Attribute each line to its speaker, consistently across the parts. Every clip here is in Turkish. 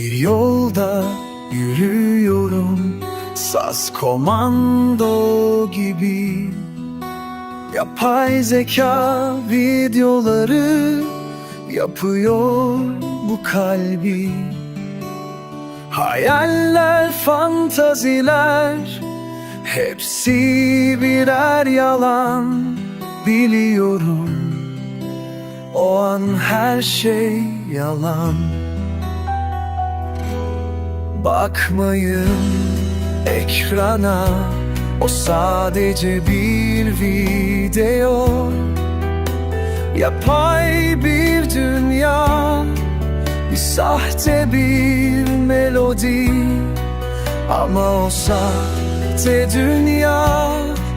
Speaker 1: Bir yolda yürüyorum Saz komando gibi. Yapay zeka videoları Yapıyor bu kalbi. Hayaller, fantaziler Hepsi birer yalan Biliyorum. O an her şey yalan Bakmayın ekrana O sadece bir video. Yapay bir dünya Bir sahte bir melodi. Ama o sahte dünya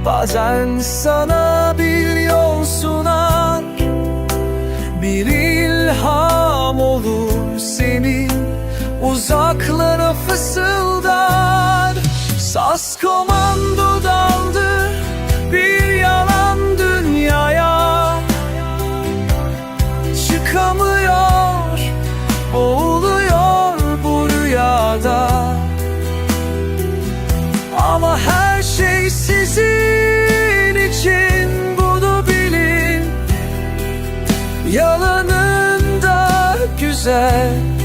Speaker 1: Bazen sana bir yol sunar. Bir ilham olur Uzaklara fısıldar. Sas komando daldı Bir yalan dünyaya. Çıkamıyor Boğuluyor bu rüyada. Ama her şey sizin için Bunu bilin. Yalanında güzel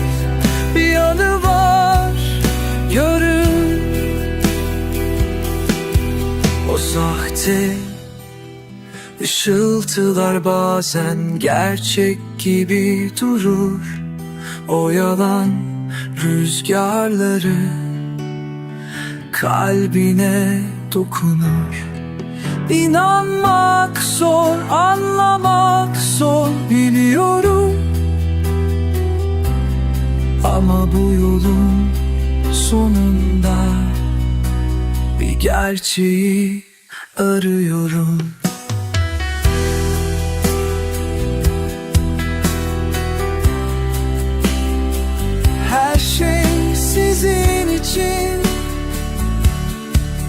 Speaker 1: sahte Işıltılar bazen gerçek gibi durur. O yalan rüzgarları Kalbine dokunur. İnanmak zor, anlamak zor biliyorum. Ama bu yolun sonunda bir gerçeği arıyorum. Her şey sizin için.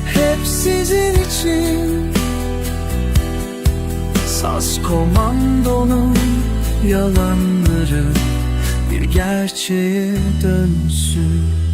Speaker 1: Hep sizin için. Saz komandonun yalanları bir gerçeğe dönsün